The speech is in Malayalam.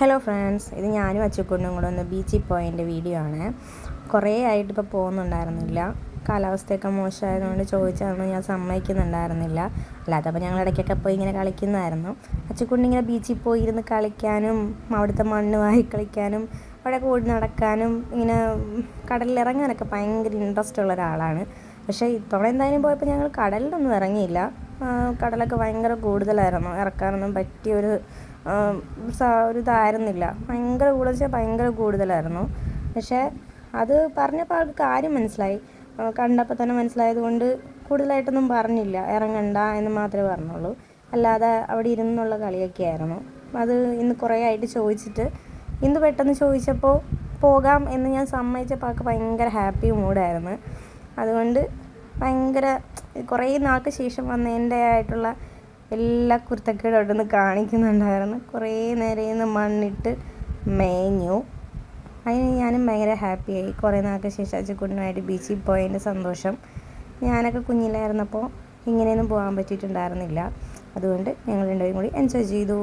ഹലോ ഫ്രണ്ട്സ് ഇത് ഞാനും അച്ചുക്കൊണ്ടും കൂടെ ഒന്ന് ബീച്ചിൽ പോയതിന്റെ വീഡിയോ ആണ്. കുറേ ആയിട്ട് ഇപ്പോൾ പോകുന്നുണ്ടായിരുന്നില്ല. കാലാവസ്ഥയൊക്കെ മോശമായതുകൊണ്ട് ചോദിച്ചാണ് ഞാൻ സമ്മതിക്കുന്നുണ്ടായിരുന്നില്ല. അല്ലാത്തപ്പോൾ ഞങ്ങൾ ഇടയ്ക്കൊക്കെ പോയി ഇങ്ങനെ കളിക്കുന്നതായിരുന്നു. അച്ചുക്കുണ്ട് ഇങ്ങനെ ബീച്ചിൽ പോയി ഇരുന്ന് കളിക്കാനും അവിടുത്തെ മണ്ണ് വാരി കളിക്കാനും അവിടെ കൂടി നടക്കാനും ഇങ്ങനെ കടലിലിറങ്ങാനൊക്കെ ഭയങ്കര ഇൻട്രസ്റ്റ് ഉള്ള ഒരാളാണ്. പക്ഷേ ഇത്തവണ എന്തായാലും പോയപ്പോൾ ഞങ്ങൾ കടലിലൊന്നും ഇറങ്ങിയില്ല. കടലൊക്കെ ഭയങ്കര കൂടുതലായിരുന്നു. ഇറക്കാനൊന്നും പറ്റിയൊരു ഒരു ഇതായിരുന്നില്ല. ഭയങ്കര കൂടുതൽ ഭയങ്കര കൂടുതലായിരുന്നു. പക്ഷേ അത് പറഞ്ഞപ്പോൾ ആൾക്ക് കാര്യം മനസ്സിലായി. കണ്ടപ്പോൾ തന്നെ മനസ്സിലായത് കൊണ്ട് കൂടുതലായിട്ടൊന്നും പറഞ്ഞില്ല. ഇറങ്ങണ്ട എന്ന് മാത്രമേ പറഞ്ഞുള്ളൂ. അല്ലാതെ അവിടെ ഇരുന്നുള്ള കളിയൊക്കെ ആയിരുന്നു. അത് ഇന്ന് കുറേ ആയിട്ട് ചോദിച്ചിട്ട് ഇന്ന് പെട്ടെന്ന് ചോദിച്ചപ്പോൾ പോകാം എന്ന് ഞാൻ സമ്മതിച്ചപ്പോൾ ആൾക്ക് ഭയങ്കര ഹാപ്പി മൂഡായിരുന്നു. അതുകൊണ്ട് ഭയങ്കര കുറേ നാൾക്ക് ശേഷം വന്നതിന്റെ ആയിട്ടുള്ള എല്ലാ കുരുത്തക്കേടും അവിടെ നിന്ന് കാണിക്കുന്നുണ്ടായിരുന്നു. കുറേ നേരം ഇന്ന് മണ്ണിട്ട് മേഞ്ഞു. അതിന് ഞാനും ഭയങ്കര ഹാപ്പിയായി കുറേ നാൾക്ക് ശേഷം അച്ചുക്കുണ്ണുമായിട്ട് ബീച്ചിൽ പോയതിന്റെ സന്തോഷം. ഞാനൊക്കെ കുഞ്ഞിലായിരുന്നപ്പോൾ ഇങ്ങനെയൊന്നും പോകാൻ പറ്റിയിട്ടുണ്ടായിരുന്നില്ല. അതുകൊണ്ട് ഞങ്ങൾ രണ്ടുപേരും കൂടി എൻജോയ് ചെയ്തു.